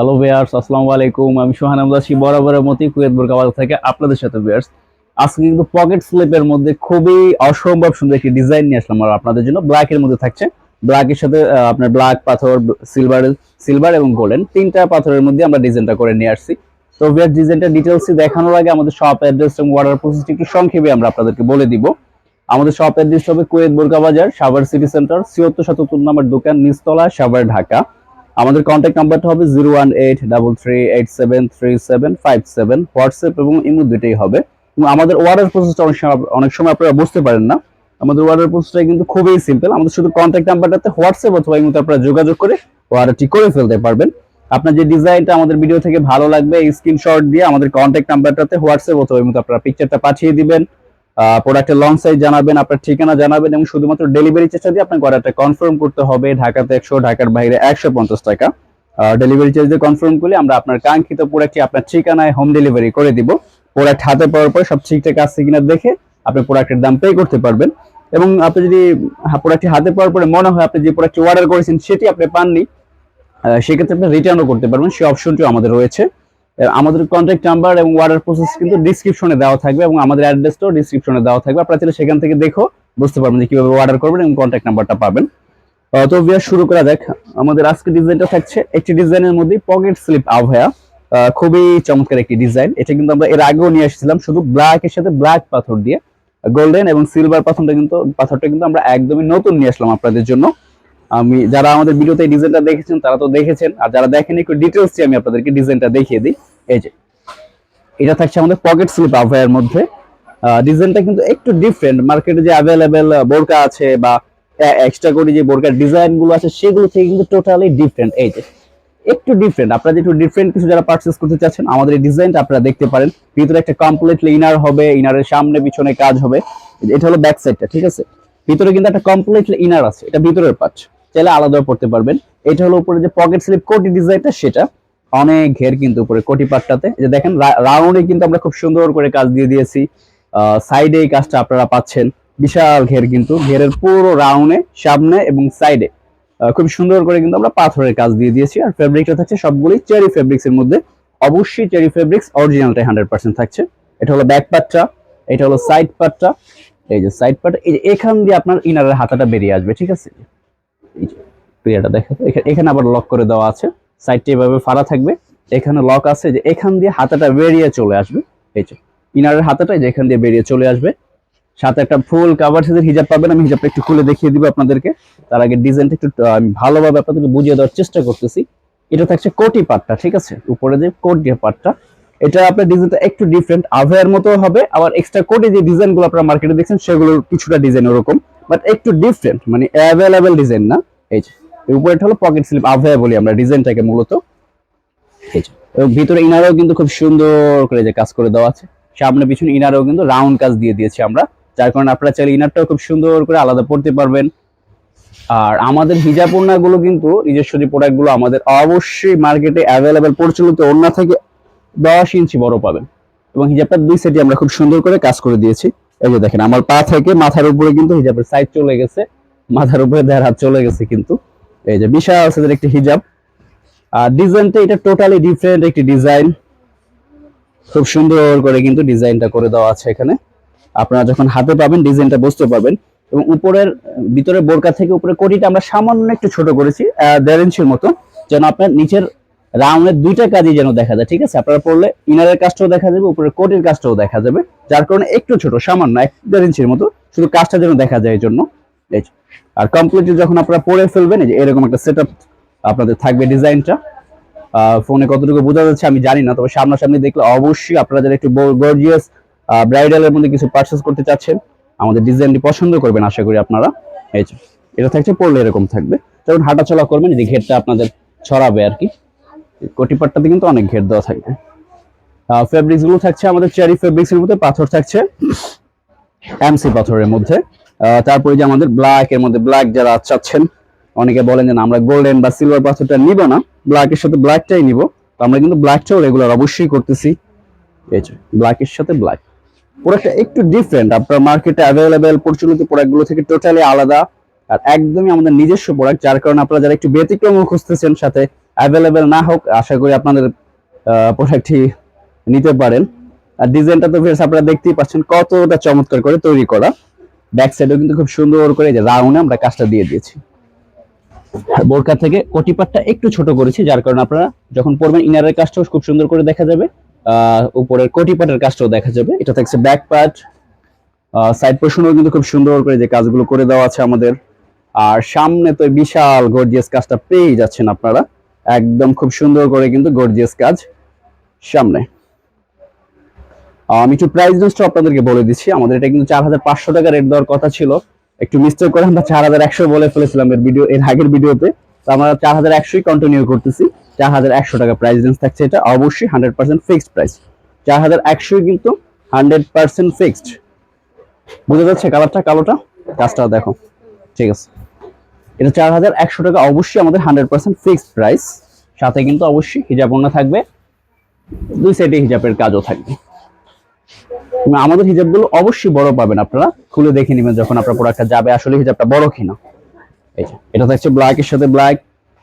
Hello viewers আসসালামু আলাইকুম। আমি সোহান আমদাসি বরাবরের মতোই কুয়েত বোরকাবাদ থেকে আপনাদের সাথে ভিয়ার্স আজকে কিন্তু পকেট স্লিপের মধ্যে খুবই অসম্ভব সুন্দর একটি ডিজাইন নিয়ে আসলাম আর আপনাদের জন্য ব্ল্যাক এর মধ্যে থাকছে। ব্ল্যাক এর সাথে আপনার ব্ল্যাক পাথর সিলভার সিলভার এবং গোল্ডেন তিনটা পাথরের মধ্যে আমরা ডিজাইনটা করে নিয়ে আসছি। তো ভিয়ার ডিজাইনটা ডিটেলস দেখানোর আগে আমাদের শপ অ্যাড্রেস এবং অর্ডার প্রসেসটি একটু সংক্ষেপে আমরা আপনাদেরকে বলে দিব। আমাদের শপ অ্যাড্রেস হবে কুয়েত বোরকা বাজার, সাভার সিটি সেন্টার, ছিয়াত্তর সাতাত্তর নম্বর দোকান, নিচতলা, সাভার, ঢাকা। আমাদের কন্ট্যাক্ট নাম্বারটা হবে zero one eight double three eight seven three seven five seven WhatsApp এবং ইমো দুইটাই হবে। এবং আমাদের অর্ডার প্রসেসটা অনেক সময় অনেক সময় আপনারা বুঝতে পারেন না। আমাদের অর্ডার প্রসেসটা কিন্তু খুবই সিম্পল আমাদের শুধু কন্ট্যাক্ট নাম্বারটাতে হোয়াটসঅ্যাপ অথবা ইমোতে আপনারা যোগাযোগ করে অর্ডারটি করে ফেলতে পারবেন। আপনার যে ডিজাইনটা আমাদের ভিডিও থেকে ভালো লাগবে স্ক্রিনশট দিয়ে আমাদের কন্ট্যাক্ট নাম্বারটাতে হোয়াটসঅ্যাপ অথবা ইমোতে আপনারা পিকচারটা পাঠিয়ে দিবেন। প্রোডাক্টের লং সাইজ জানাবেন, আপনার ঠিকানা জানাবেন এবং শুধুমাত্র ডেলিভারি চার্জটা দিয়ে আপনাকে অর্ডারটা কনফার্ম করতে হবে ঢাকাতে একশো, ঢাকার বাইরে একশো পঞ্চাশ টাকা। ডেলিভারি চার্জ দিয়ে কনফার্ম করলে আমরা আপনার কাঙ্ক্ষিত প্রোডাক্টটি আপনার ঠিকানায় হোম ডেলিভারি করে দিব। প্রোডাক্ট হাতে পাওয়ার পরে সব ঠিকঠাক আছে কিনা দেখে আপনি প্রোডাক্টের দাম পে করতে পারবেন। এবং আপনি যদি প্রোডাক্টটি হাতে পাওয়ার পরে মনে হয় আপনি যে প্রোডাক্টটি অর্ডার করেছেন সেটি আপনি পাননি সেক্ষেত্রে আপনি রিটার্নও করতে পারবেন। সেই অপশনটিও আমাদের রয়েছে। আমাদের কন্ট্যাক্ট নাম্বার এবং অর্ডার প্রসেস কিন্তু ডিসক্রিপশনে দেওয়া থাকবে এবং আমাদের অ্যাড্রেসটাও ডিসক্রিপশনে দেওয়া থাকবে। আপনারা চাইলে সেখান থেকে দেখো বুঝতে পারবেন যে কীভাবে অর্ডার করবেন এবং কন্ট্যাক্ট নাম্বারটা পাবেন। তো ভিয়া শুরু করা যাক। আমাদের আজকে ডিজাইনটা থাকছে একটি ডিজাইনের মধ্যে পকেট স্লিপ আহ, খুবই চমৎকার একটি ডিজাইন এটা কিন্তু আমরা এর আগেও নিয়ে এসেছিলাম শুধু ব্ল্যাক এর সাথে ব্ল্যাক পাথর দিয়ে। গোল্ডেন এবং সিলভার পাথরটা কিন্তু পাথরটা কিন্তু আমরা একদমই নতুন নিয়ে আসলাম আপনাদের জন্য। আমি, যারা আমাদের ভিডিওতে ডিজাইনটা দেখেছেন, তারা তো দেখেছেন। আর যারা দেখেন, একটু ডিটেলস আমি আপনাদেরকে ডিজাইনটা দেখিয়ে দিই। এই যে, এটা থাকছে আমাদের পকেট স্লিপ আভয়ার মধ্যে। ডিজাইনটা কিন্তু একটু ডিফারেন্ট মার্কেটে যে অ্যাভেলেবেল বোরকা আছে বা এক্সট্রা করে যে বোরকার ডিজাইনগুলো আছে, সেগুলো থেকে কিন্তু টোটালি ডিফারেন্ট এই যে, একটু ডিফারেন্ট আপনারা একটু ডিফারেন্ট কিছু যারা পারচেস করতে চাচ্ছেন, আমাদের এই ডিজাইনটা আপনারা দেখতে পারেন। ভিতরে একটা কমপ্লিটলি ইনার হবে ইনারের সামনে পিছনে কাজ হবে। এটা হলো ব্যাক সাইডটা ঠিক আছে? ভিতরে কিন্তু একটা কমপ্লিটলি ইনার আছে, এটা ভিতরের পার্ট চাইলে আলাদা পড়তে পারবেন। এটা হলো উপরে যে পকেট স্লিপ কোটি ডিজাইনটা সেটা। অনেক ঘের কিন্তু উপরে কোটি পাটটাতে। যে দেখেন রাউন্ডে কিন্তু আমরা খুব সুন্দর করে কাজ দিয়ে দিয়েছি। সাইডে এই কাজটা আপনারা পাচ্ছেন। বিশাল ঘের কিন্তু। ঘেরের পুরো রাউন্ডে সামনে এবং সাইডে খুব সুন্দর করে কিন্তু আমরা পাথরের কাজ দিয়ে দিয়েছি। আর ফেব্রিকটা থাকছে সবগুলোই চেরি ফেব্রিক্স এর মধ্যে। অবশ্যই চেরি ফেব্রিক্স অরিজিনালটাই হান্ড্রেড পার্সেন্ট থাকছে। এটা হলো ব্যাক পার্টটা এটা হলো সাইড পার্টটা এই যে সাইড পার্ট এই যে এখান দিয়ে আপনার ইনারের হাতাটা বেরিয়ে আসবে, ঠিক আছে? এই দেখো এখা- এখানে আবার লক করে দেওয়া আছে। সাইডটা এভাবে ফাড়া থাকবে। এখানে লক আছে যে এখান দিয়ে হাতাটা বেরিয়ে চলে আসবে। এই যে ইনারের হাতাটা দিয়ে বেরিয়ে চলে আসবে। সাথে একটা ফুল কাভার হিজাব পাবেন। আমি হিজাবটা একটু খুলে দেখিয়ে দিব আপনাদেরকে। তার আগে ডিজাইনটা একটু আমি ভালোভাবে আপনাদেরকে বুঝিয়ে দেওয়ার চেষ্টা করতেছি। এটা থাকছে কোটি পাটটা, ঠিক আছে? উপরে যে কোটি পাটটা, এটা আপনার ডিজাইনটা একটু ডিফারেন্ট আভেয়ার মতো হবে। আবার এক্সট্রা কোটি যে ডিজাইনগুলো আপনারা মার্কেটে দেখছেন, সেগুলোর কিছুটা ডিজাইন ওরকম। বাট একটু ডিফারেন্ট মানে অ্যাভেলেবেল ডিজাইন না। এই যে উপরেটা হলো পকেট স্লিপ আভেয়া বলি আমরা ডিজাইনটাকে মূলত। এই যে ভিতরে ইনারও কিন্তু খুব সুন্দর করে যে কাজ করে দেওয়া আছে। সামনে পিছনে ইনারও কিন্তু রাউন্ড কাজ দিয়ে দিয়েছি আমরা। যার কারণে আপনারা চাইলে ইনারটাও খুব সুন্দর করে আলাদা পড়তে পারবেন। আর আমাদের হিজাব ওড়নাগুলো কিন্তু, নিজস্ব যে প্রোডাক্টগুলো আমাদের অবশ্যই মার্কেটে অ্যাভেলেবেল প্রচলিত ওড়না থেকে দশ ইঞ্চি বড় পাবেন। এবং হিজাবটার দুই সেটি আমরা খুব সুন্দর করে কাজ করে দিয়েছি। এই যে দেখেন, আমার পা থেকে মাথার উপরে কিন্তু হিজাবের সাইড চলে গেছে, মাথার উপরে দেড় হাত চলে গেছে কিন্তু। এই যে বিশাল সাইজের একটি হিজাব। আর ডিজাইনটা এটা টোটালি ডিফারেন্ট একটি ডিজাইন খুব সুন্দর করে কিন্তু ডিজাইনটা করে দেওয়া আছে এখানে। আপনারা যখন হাতে পাবেন ডিজাইনটা বুঝতে পারবেন। এবং উপরের ভিতরে বোরকা থেকে উপরে কোটিটা আমরা সামান্য একটু ছোট করেছি দেড় ইঞ্চির মতো। যেন আপনার নিচের রাউন্ডের দুইটা কাজই যেন দেখা যায়, ঠিক আছে? আপনারা পড়লে ইনারের কাজটাও দেখা যাবে উপরে কোটির কাজটাও দেখা যাবে, যার কারণে একটু ছোট, সামান্য, এক দেড় ইঞ্চির মতো শুধু কাজটা যেন দেখা যায় এই জন্য আর কমপ্লিটলি যখন আপনারা পরে ফেলবেন যে এরকম একটা সেট আপনাদের থাকবে ডিজাইনটা। ফোনে কতটুকু বোঝা যাচ্ছে আমি জানি না, তবে সামনাসামনি দেখলে অবশ্যই আপনারা যারা একটু গর্জিয়াস ব্রাইডালের মধ্যে কিছু পারচেস করতে চাচ্ছেন, আমাদের ডিজাইনটি পছন্দ করবেন, আশা করি আপনারা। এই এটা থাকছে, পড়লে এরকম থাকবে। যখন হাঁটাচলা করবেন যে ঘেরটা আপনাদের ছড়াবে আর কি। কটিপাটটাতে কিন্তু অনেক ঘের দেওয়া থাকবে ফেব্রিক্সগুলো থাকছে আমাদের চেরি ফেব্রিক্স এর মধ্যে, পাথর থাকছে এমসি পাথরের মধ্যে। তারপরে যে আমাদের ব্ল্যাক এর মধ্যে ব্ল্যাক যারা চাচ্ছেন, অনেকে বলেন যে আমরা গোল্ডেন বা সিলভার পাথরটা নিব না ব্ল্যাক এর সাথে ব্ল্যাকটাই নিব। তো আমরা কিন্তু ব্ল্যাকটাও রেগুলার অবশ্যই করতেছি। এই যে ব্ল্যাক এর সাথে ব্ল্যাক প্রোডাক্টটা একটু ডিফারেন্ট আপনার মার্কেটে অ্যাভেলেবেল প্রচলিত প্রোডাক্টগুলো থেকে টোটালি আলাদা। আর একদমই আমাদের নিজস্ব প্রোডাক্ট যার কারণে আপনারা যারা একটু ব্যতিক্রম খুঁজতেছেন সাথে অ্যাভেলেবেল না হোক, আশা করি আপনাদের প্রোডাক্টটি নিতে পারেন। আর ডিজাইনটা তো ফের আপনারা দেখতেই পাচ্ছেন, কতটা চমৎকার করে তৈরি করা। ব্যাক সাইডেও কিন্তু খুব সুন্দর করে যে রাউন্ডে আমরা কাজটা দিয়ে দিয়েছি। বোরকা থেকে কোটি পাটটা একটু ছোট করেছি, যার কারণে আপনারা যখন পরবেন ইনারের কাজটাও খুব সুন্দর করে দেখা যাবে। উপরের কোটি পাটের কাজটাও দেখা যাবে। এটা থাকছে ব্যাক পার্ট সাইড পোর্শনও কিন্তু খুব সুন্দর করে যে কাজগুলো করে দেওয়া আছে আমাদের। আর সামনে তো বিশাল গর্জিয়াস কাজটা পেয়ে যাচ্ছেন আপনারা। একদম খুব সুন্দর করে কিন্তু গর্জিয়াস কাজ সামনে। আমি একটু প্রাইস রেঞ্জটা আপনাদেরকে বলে দিচ্ছি। আমাদের এটা কিন্তু চার হাজার পাঁচশো টাকা রেট দেওয়ার কথা ছিল। একটু মিস্টেক করে আমরা চার হাজার একশো বলে ফেলেছিলাম এর ভিডিও এর আগের ভিডিওতে তো আমরা চার হাজার একশোই কন্টিনিউ করতেছি। চার হাজার একশো টাকা প্রাইস রেঞ্জ থাকছে এটা। অবশ্যই হান্ড্রেড পার্সেন্ট ফিক্সড প্রাইস চার হাজার একশোই কিন্তু হান্ড্রেড পার্সেন্ট ফিক্সড বুঝা যাচ্ছে কালারটা কালোটা? কাজটা দেখো। ঠিক আছে। এটা চার হাজার একশো টাকা অবশ্যই আমাদের হান্ড্রেড পার্সেন্ট ফিক্সড প্রাইস সাথে কিন্তু অবশ্যই হিজাব ওড়না থাকবে। দুই সাইডে হিজাবের কাজও থাকবে। আমাদের হিজাবগুলো অবশ্যই বড় পাবেন আপনারা। খুলে দেখে নেবেন যখন আপনার প্রোডাক্টটা যাবে আসলে হিজাবটা বড় কিনা। এটা থাকছে ব্ল্যাকের সাথে ব্ল্যাক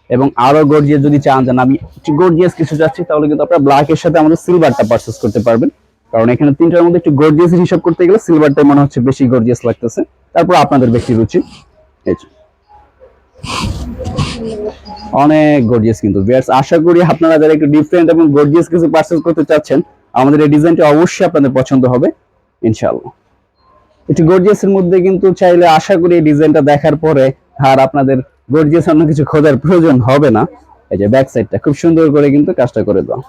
এবং আরও গর্জিয়াস যদি চান যে না, আমি গর্জিয়াস কিছু চাচ্ছি তাহলে কিন্তু আপনারা ব্ল্যাকের সাথে আমাদের সিলভারটা পারচেস করতে পারবেন। কারণ এখানে তিনটার মধ্যে একটু গর্জিয়াস হিসাব করতে গেলে সিলভারটাই মনে হচ্ছে বেশি গর্জিয়াস লাগতেছে। তারপর আপনাদের ব্যক্তি রুচি। এই। অনেক গর্জিয়াস কিন্তু ভিউয়ার্স আশা করি আপনারা যারা একটু ডিফারেন্ট এবং গর্জিয়াস কিছু পারচেস করতে চাচ্ছেন, আমাদের এই ডিজাইনটি অবশ্যই আপনাদের পছন্দ হবে, ইনশাআল্লাহ। একটু গর্জিয়াস এর মধ্যে কিন্তু চাইলে আশা করি এই ডিজাইনটা দেখার পরে আর আপনাদের গর্জিয়াস অন্য কিছু খোঁজার প্রয়োজন হবে না। এই যে ব্যাক সাইডটা খুব সুন্দর করে কিন্তু কাজটা করে দাও।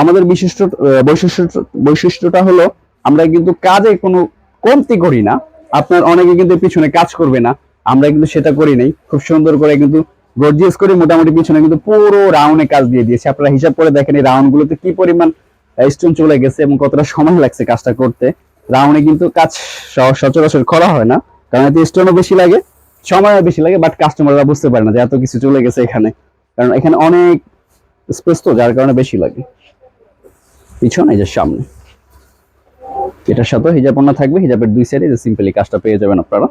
আমাদের বিশিষ্ট বৈশিষ্ট্য, বৈশিষ্ট্যটা হলো আমরা কিন্তু কাজে কোনো কমতি করি না আপনার অনেকে কিন্তু পিছনে কাজ করবে না। আমরা কিন্তু সেটা করি নাই। খুব সুন্দর করে কিন্তু গর্জিয়াস করে মোটামুটি পিছনে কিন্তু পুরো রাউন্ডে কাজ দিয়ে দিয়েছি। আপনারা হিসাব করে দেখেন এই রাউন্ড গুলোতে কি পরিমাণ স্টোন চলে গেছে এবং কতটা সময় লাগছে কাজটা করতে। রাউন্ডে কিন্তু কাজ সচরাচর করা হয় না। কারণ এতে স্টোনও বেশি লাগে, সময়ও বেশি লাগে বাট কাস্টমাররা বুঝতে পারে না যে এত কিছু চলে গেছে এখানে। কারণ এখানে অনেক স্পেস তো, যার কারণে বেশি লাগে। পিছনে যে সামনে। এটার সাথে হিজাব ওড়না থাকবে, হিজাবের দুই সাইডে যে সিম্পলি কাজটা পেয়ে যাবেন আপনারা।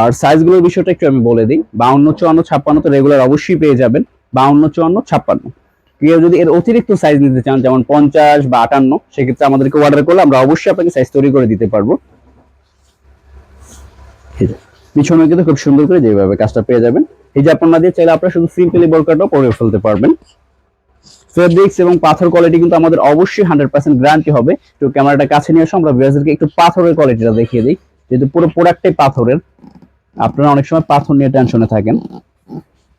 আর সাইজগুলোর বিষয়টা একটু আমি বলে দিই, বাউন্ন, চুয়ান্ন, ছাপ্পান্ন তো রেগুলার অবশ্যই পেয়ে যাবেন, বাউন্ন, চুয়ান্ন, ছাপ্পান্ন। কেউ যদি এর অতিরিক্ত সাইজ নিতে চান, যেমন পঞ্চাশ বা আটান্ন, সেক্ষেত্রে আমাদেরকে অর্ডার করলে আমরা অবশ্যই আপনাকে সাইজ তৈরি করে দিতে পারব। পিছনে কিন্তু খুব সুন্দর করে যেভাবে কাজটা পেয়ে যাবেন। হিজাব ওড়না দিয়ে চাইলে আপনারা শুধু সিম্পলি বোরকাটাও পরে ফেলতে পারবেন। ফেব্রিক্স এবং পাথর কোয়ালিটি কিন্তু আমাদের অবশ্যই হান্ড্রেড পার্সেন্ট গ্যারান্টি হবে। একটু ক্যামেরাটা কাছে নিয়ে আসো, আমরা ভিউয়ারদেরকে একটু পাথরের কোয়ালিটিটা দেখিয়ে দিই। যেহেতু পুরো প্রোডাক্টটাই পাথরের, আপনারা অনেক সময় পাথর নিয়ে টেনশনে থাকেন।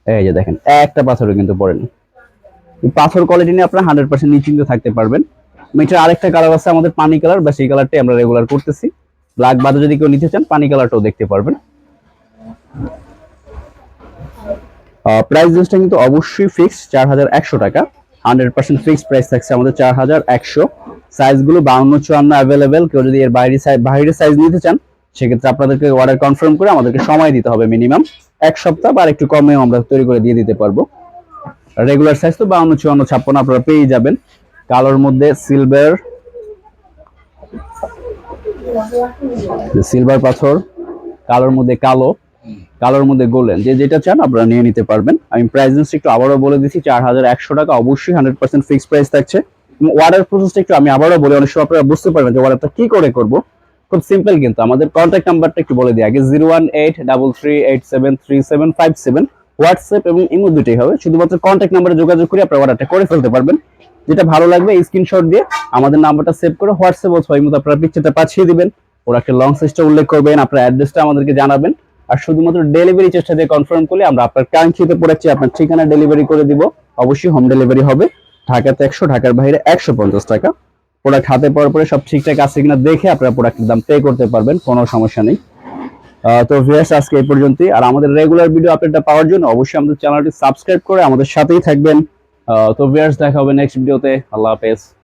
এই যে দেখেন, একটা পাথরও কিন্তু পড়েনি পাথর কোয়ালিটি নিয়ে আপনারা হান্ড্রেড পার্সেন্ট নিশ্চিন্ত থাকতে পারবেন। মিটার আরেকটা কালার আছে আমাদের পানি কালার বা সেই কালারটাই আমরা রেগুলার করতেছি। ব্ল্যাক বাদে যদি কেউ নিতে চান, পানি কালারটাও দেখতে পারবেন। প্রাইস রেঞ্জটা কিন্তু অবশ্যই ফিক্সড চার হাজার একশো টাকা। হান্ড্রেড পার্সেন্ট ফিক্সড প্রাইস থাকছে আমাদের চার হাজার একশো। সাইজগুলো বাউন্ন চুয়ান্ন অ্যাভেলেবেল কেউ যদি এর বাইরে বাইরের সাইজ নিতে চান, সেক্ষেত্রে আপনাদেরকে অর্ডার কনফার্ম করে আমাদেরকে সময় দিতে হবে মিনিমাম এক সপ্তাহ বা একটু কমেও আমরা তৈরি করে দিয়ে দিতে পারব। রেগুলার সাইজ তো বাউন্ন চুয়ান্ন, ছাপ্পান্ন আপনারা পেয়ে যাবেন। কালোর মধ্যে সিলভার সিলভার পাথর, কালোর মধ্যে কালো। কালোর মধ্যে গোল্ডেন। যে যেটা চান আপনারা নিয়ে নিতে পারবেন। আমি প্রাইস একটু আবারও বলে দিচ্ছি, চার হাজার একশো টাকা। অবশ্যই হান্ড্রেড পার্সেন্ট ফিক্সড প্রাইস থাকছে। অর্ডার প্রসেসটা একটু আমি আবারও বলে, অনেক সময় আপনারা বুঝতে পারবেন যে অর্ডারটা কি করে করব। খুব সিম্পল কিন্তু, আমাদের কন্ট্যাক্ট নাম্বারটা একটু বলে দিই আগে। জিরো ওয়ান হোয়াটসঅ্যাপ এবং ইমো দুটোই হবে। শুধুমাত্র কন্ট্যাক্ট নাম্বারে যোগাযোগ করে আপনারা অর্ডারটা করে ফেলতে পারবেন। যেটা ভালো লাগবে স্ক্রিনশট দিয়ে আমাদের নাম্বারটা সেভ করে হোয়াটসঅ্যাপ অথবা ইমোতে আপনারা পিকচারটা পাঠিয়ে দিবেন। ওরা একটা লং সাইজটা উল্লেখ করবেন, আপনার অ্যাড্রেসটা আমাদেরকে জানাবেন। আর শুধুমাত্র ডেলিভারি চেষ্টা দিয়ে কনফার্ম করলে, আমরা আপনার কাঙ্ক্ষিত প্রোডাক্টটি আপনার ঠিকানা ডেলিভারি করে দিব। অবশ্যই হোম ডেলিভারি হবে। ঢাকাতে একশো, ঢাকার বাইরে একশো পঞ্চাশ টাকা। প্রোডাক্ট হাতে পাওয়ার পরে সব ঠিকঠাক আছে কিনা দেখে আপনারা প্রোডাক্টের দাম পে করতে পারবেন, কোনো সমস্যা নেই। তো ভিয়াস আজকে এই পর্যন্তই। আর আমাদের রেগুলার ভিডিও আপডেটটা পাওয়ার জন্য অবশ্যই আমাদের চ্যানেলটি সাবস্ক্রাইব করে আমাদের সাথেই থাকবেন। তো ভিয়ার্স দেখা হবে নেক্সট ভিডিওতে আল্লাহ হাফেজ।